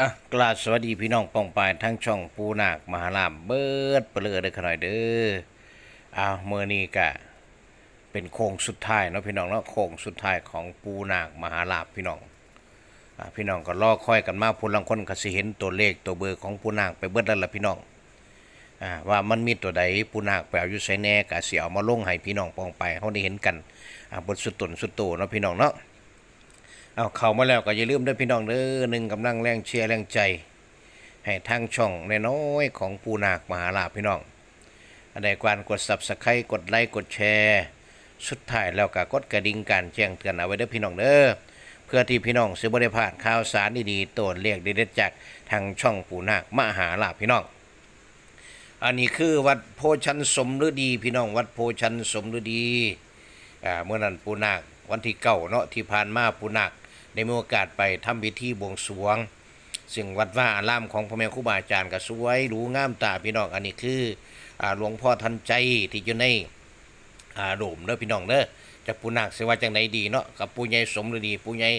อะกราบสวัสดีพี่น้องปองปายทั้งช่องปูนาคมหาลามเบิดเปลือเด้อขน่อยเด้ออ้าวเมื่อนี้กะเป็นโค้งสุดท้ายเนาะพี่น้องเนาะโค้งสุดท้ายของปูนาคมหาลาภพี่น้องอ่าพี่น้องก็รอคอยกันมาพูนลังคนก็สิเห็นตัวเลขตัวเบอร์ของปูนาคไปเบิดแล้วล่ะพี่น้องอ่าว่ามันมีตัวใดปูนาคไปเอาอยู่ไสแน่ก็สิเอามาลงให้พี่น้องปองไปเฮาได้เห็นกันอ่าบทสุดตนสุดโตเนาะพี่น้องเนาะ เอาเข้ามาแล้วก็อย่าลืมด้วยพี่น้องเด้อหนึ่งกำลังแรงเชียร์แรงใจ ให้ทางช่องในน้อยของปูนาคมหาลาภพี่น้องอันใดกวนกด subscribe กดไลค์กดแชร์สุดท้ายแล้วก็กดกระดิ่งการแจ้งเตือนเอาไว้เด้อพี่น้องเด้อเพื่อที่พี่น้องสิบ่ได้พลาดข่าวสารดีๆตัวเลขเด็ดๆจากทางช่องปูนาคมหาลาภพี่น้อง อันนี้คือวัดโพชันสมฤดี พี่น้องวัดโพชันสมฤดีอ่าเมื่อนั้นปูนาควันที่เก้าเนาะที่ผ่านมาปูนาค ได้มีโอกาสไปทำพิธีบวงสรวง ซึ่งวัดว่าอารามของพ่อแม่ครูบาอาจารย์ก็สวยหรูงามตาพี่น้องอันนี้คืออหลวงพ่อทันใจที่อยู่ในโดมเด้อพี่น้องเด้อจากปูนาคสิว่าจังไดดีเนาะกับปูใหญ่สมฤดีปูใหญ่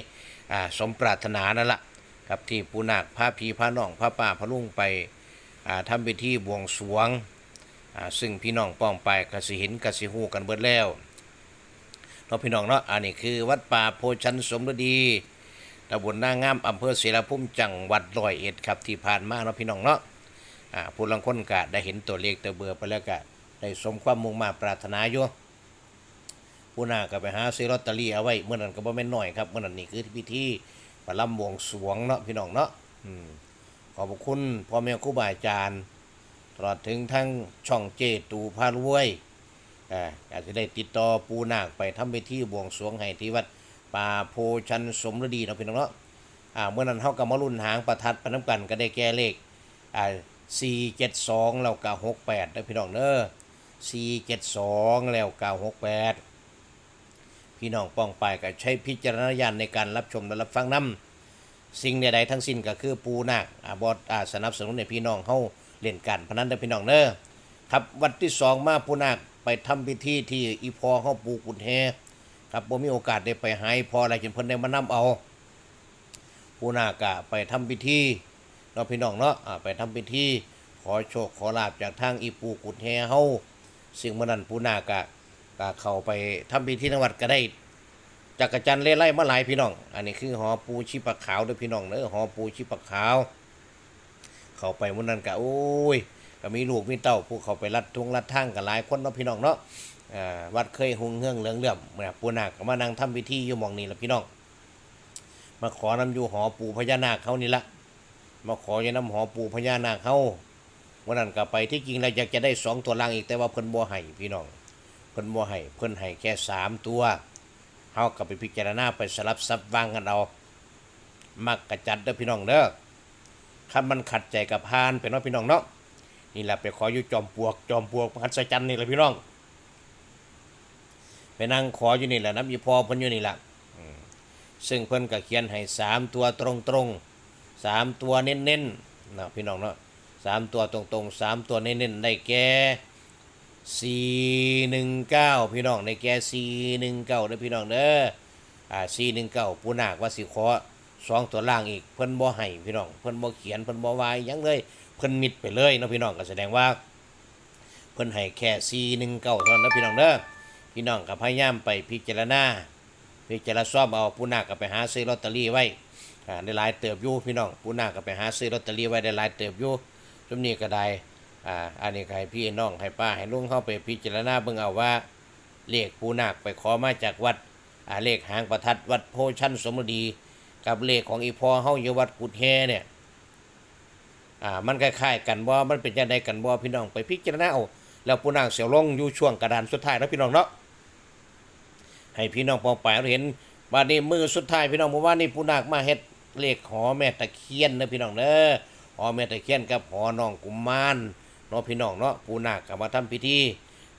สมปรารถนานั่นละครับที่ปูนาคพาพี่พาน้องพาป้าพาลุงไปอ่าทำพิธีบวงสรวงซึ่งพี่น้องป้องไปกสิเห็นกสิหูกันเบิดแล้ว เนาะพี่น้องเนาะอันนี้คือวัดป่าโพชันสมฤดีตำบลนางามอำเภอศรีละพุ่มจังหวัดร้อยเอ็ดครับที่ผ่านมาเนาะพี่น้องเนาะอ่าผู้ลังคนกะได้เห็นตัวเลขตัวเบอร์ไปแล้วกะได้สมความมุ่งมาปรารถนาอยู่ผู้น่าก็ไปหาซื้อลอตเตอรี่เอาไว้เมื่อนั้นก็บ่แม่นน้อยครับเมื่อนั้นนี่คือพิธีประลำวงสวงเนาะพี่น้องเนาะอืมขอบคุณพ่อแม่ครูบาอาจารย์ ตลอดถึงทั้งช่องเจตูพารวย อ่าอยากจะได้ติดต่อปูนาคไปทำพิธีบวงสรวงให้ที่วัดป่าโพชันสมฤดีเนาะพี่น้องเนาะอ่าเมื่อนั้นเฮาก็มารุ่นหางประทัดไปน้ำกันก็ได้แก้เลขอ่า472แล้วก็68นะพี่น้องเด้อ472แล้วก็68พี่น้องป้องไปก็ใช้พิจารณญาณในการรับชมและรับฟังนำสิ่งใดๆทั้งสิ้นก็คือปูนาคอ่าบอดอ่าสนับสนุนในพี่น้องเฮาเล่นกันพนันเด้อพี่น้องเด้อครับวันที่สองมาปูนาค ทำพิธีที่อีพอเฮาปูกุฎแฮครับบ่มีโอกาสได้ไปหาอีพออะไรจนเพิ่นได้มานำเอาปูนาก็ไปทำพิธีเนาพี่น้องเนาะไปทำพิธีขอโชคขอลาบจากทางอีปูกุฎแฮเฮาซึ่งมื่อนั้นปูนาก็ก็เข้าไปทำพิธีในวัดก็ได้จักรจันเล่ไล่มาหลายพี่น้อง อันนี้คือหอปูชีปะขาวด้วยพี่น้องเด้อหอปูชีปะขาว เข้าไปมื้อนั้นก็โอ้ย ก็มีลูกมีเต้าผู้เขาไปรัดทุงรัดทางกันหลายคนเนาะพี่น้องเนาะวัดเคยหุงเฮืองเหลืองเลื่อมเมื่อปูนาคก็มานั่งทำพิธีอยู่มองนี้ล่ะพี่น้อง มาขอนำอยู่หอปู่พญานาคเขานี่ละมาขออยู่นำหอปู่พญานาคเขาวันนั้นก็ไปที่จริงแล้วอยากจะได้สองตัวล่างอีกแต่ว่าเพิ่นบ่ให้พี่น้อง เพิ่นบ่ให้เพิ่นให้แค่สามตัวเฮาก็ไปพิจารณาไปสลับซับวางกันเอามักกระจัดเด้อพี่น้องเด้อคันมันขัดใจกับพานเป็นว่าพี่น้องเนาะ นี่แหละไปขออยู่จอมปลวกจอมปลวกมหัศจรรย์นี่แหละพี่น้องไปนั่งขออยู่นี่แหละน้ำอีพอเพิ่นอยู่นี่แหละซึ่งเพิ่นก็เขียนให้สามตัวตรงตรงสามตัวเน้นๆนนะพี่น้องเนาะสามตัวตรงตรงสามตัวเน้นๆได้แก่สี่หนึ่งเก้าพี่น้องในแก่สี่หนึ่งเก้าเด้อพี่น้องเด้ออ่าสี่หนึ่งเก้าปูนาคว่าสิขอสองตัวล่างอีกเพิ่นบ่ให้พี่น้องเพิ่นบ่เขียนเพิ่นบ่วายยังเลย เพิ่นมิดไปเลยนะพี่น้องก็แสดงว่า เพิ่นให้แค่สี่หนึ่งเก้าเท่านั้นพี่น้องเด้อพี่น้องก็พยายามไปพิจารณาพิจารณาซ่อมเอาปูนาก็ไปหาซื้อลอตเตอรี่ไว้ได้หลายเติบอยู่พี่น้องปูนาก็ไปหาซื้อลอตเตอรี่ไว้ได้หลายเติบอยู่ซุมนี้ก็ได้อ่าอันนี้ให้พี่น้องให้ป้าให้ลุงเข้าไปพิจารณาเบิ่งเอาว่าเลขปูนาคไปขอมาจากวัดอ่าเลขหางประทัดวัดโพชันสมดี กับเลขของอีพอเฮาอยู่วัดกุดแฮเนี่ย อ่ามันคล้ายๆกันบ่ามันเป็นจังไดกันบ่พี่น้องไปพิจารณาเอาแล้วปูนาคเสียวลงอยู่ช่วงกระดานสุดท้ายแล้วพี่น้องเนาะให้พี่น้องปองไปเราเห็นบัดนี้มือสุดท้ายพี่น้องเมื่านนี้ปูนาคมาเฮ็ดเลขหอแม่ตะเคียนนะพี่น้องเด้อหอแม่ตะเคียนกับหอน้องกุมารเนาะพี่น้องเนาะปูนาคก็มาทำพิธี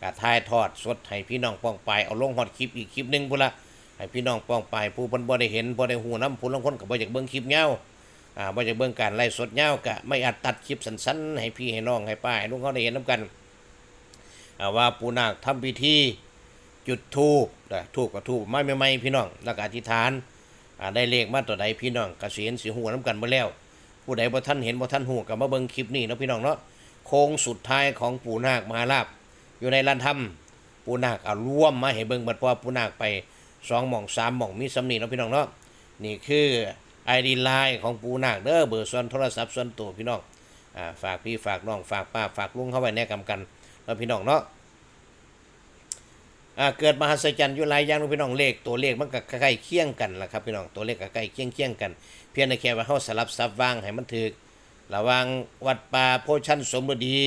กะทายทอดสดให้พี่น้องป้องไปเอาลงฮอดคลิปอีกคลิปหนึงพุ่นละให้พี่น้องป้องไปผู้เพิ่นบ่ได้เห็นบ่ได้ฮู้นำผู้ลางคนก็บ่อยากเบิ่งคลิปยาว อ่าบ่อยากเบิ่งการไลฟ์สดยาวก็ไม่อาจตัดคลิปสั้นๆ ให้พี่ให้น้องให้ป้าให้ลุงเขาได้เห็นนํกันว่าปูนาคทำพิธีจุดธูปนะธูปกับธูปไม้ใหม่พี่น้องแล้วก็อธิษฐานได้เลขมาตัวใดพี่น้องก็สิเห็นสิฮู้นํกันเบ่แล้ว ผู้ใดบ่ท่านเห็นบ่ท่านหูก็มาเบิ่งคลิปนี้นะพี่น้องเนาะโค้งสุดท้ายของปู่นาคมหาลาภอยู่ในลานถ้ำปู่นาคเอาร่วมมาให้เบิ่งบัดพราะว่าปู่นาคไปสองหม่องสามหม่องมีสำนีนะพี่น้องเนาะนี่คือ ID ไลน์ของปูนาคเด้อเบอร์ส่วนโทรศัพท์ส่วนตัวพี่น้องอ่าฝากพี่ฝากน้องฝากป้าฝากลุงเข้าไว้แน่กำกันเนาะพี่น้องเนาะอ่าเกิดมหัศจรรย์อยู่หลายอย่างพี่น้องเลขตัวเลขมันก็ใกล้เคียงกันล่ะครับพี่น้องตัวเลขก็ใกล้เคียงเคียงกัน เพียงแต่แค่ว่าเฮาสลับซับวางให้มันถูกระว่างวัดป่าโพชันสมฤดี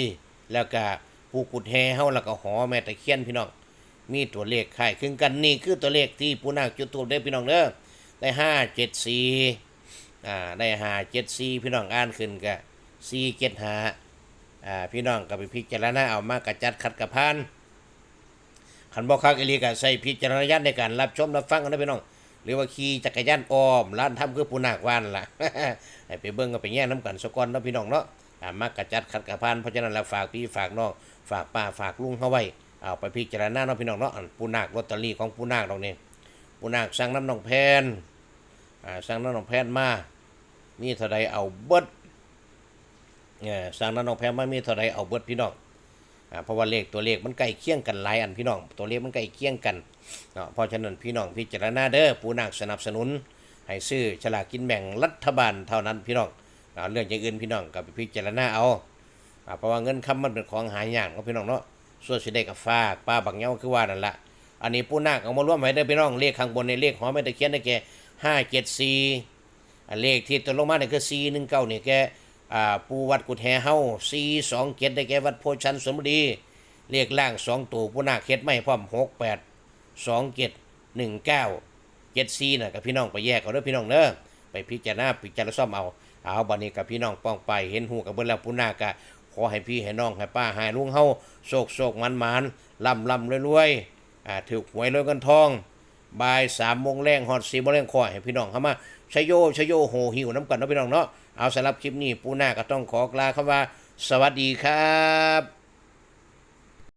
แล้วก็ภูกุดแฮเฮาแล้วก็หอแม่ตะเคียนพี่น้องมีตัวเลขคล้ายคลึงกันนี่คือตัวเลขที่ปูนาคจุดธูปได้พี่น้องเด้อ ได้574อ่าได้574พี่น้องอ่านขึ้นก็475อ่าพี่น้องก็ไปพิจารณาเอามากระจัดขัดกระพานขันบอกคักอีหลีก็ใส่พิจารณญาณในการรับชมรับฟังกันนะพี่น้องหรือว่าขี่จักรยานอ้อมร้านทำคือปูนากวานล่ะให้ไปเบิ่งก็ไปแย่งน้ำกันสกอนเนาะพี่น้องเนาะอ่ามากกระจัดขัดกระพานเพราะฉะนั้นแล้วฝากพี่ฝากน้องฝากป้าฝากลุงเข้าไว้เอาไปพิจารณาเนาะพี่น้องเนาะปูนาคลอตเตอรี่ของปูนาคตรงนี้ปูนาคสั่งน้ำนองแพน สั่งน้ำน้องแพนมามีเท่าใดเอาเบิดเออสั่งน้ำน้องแพนมามีเท่าใดเอาเบิดพี่น้องอเพราะว่าเลขตัวเลขมันใกล้เคียงกันหลายอันพี่น้อง ตัวเลขมันใกล้เคียงกันเนาะเพราะฉะนั้นพี่น้องพิจารณาเด้อปูนาคสนับสนุน ให้ซื้อฉลากกินแบ่งรัฐบาลเท่านั้นพี่น้องอ่าเรื่องอย่างอื่นพี่น้องก็ไปพิจารณาเอาเพราะว่าเงินคำมันเป็นของหายากเนาะพี่น้องเนาะส่วนสิได้กับฝาป้าบักเหย้าคือว่านั่นละอันนี้ปูนาคเอามาร่วมไว้เด้อพี่น้องเลขข้างบนในเลขหอแม่ตะเคียนได้แก่ ห้าเจ็ดสี่เลขที่ตัวลงมาเนี่ยคือสี่หนึ่งเก้าเนี่ยแกอ่าปูวัดกุดแฮเฮาสี่สองเจ็ดได้แก่วัดโพชันสมดีเลขล่างสองตัวผู้นาเฮ็ดไม่พร้อมหกแปดสองเจ็ดหนึ่งเก้าเจ็ดสี่น่ะกับพี่น้องไปแยกเอาเด้อพี่น้องเด้อไปพิจารณาพิจารณาซ่อมเอาเอาบัดนี้กับพี่น้องป้องไปเห็นหูกับเบิ่งแล้วผู้นากะขอให้พี่ให้น้องให้ป้าให้ลุงเฮาโศกโศกมันมันลำลำรวยๆอ่าถือหวยรวยเงินทอง บ่ายสามโมงแรงฮอดสี่โมงแรงคอให้พี่น้องเข้ามาชยโยชยโยโหหิวน้ำกันเนาะพี่น้องเนาะเอาสำหรับคลิปนี้ปูนาก็ต้องขอกลาคำว่า สวัสดีครับ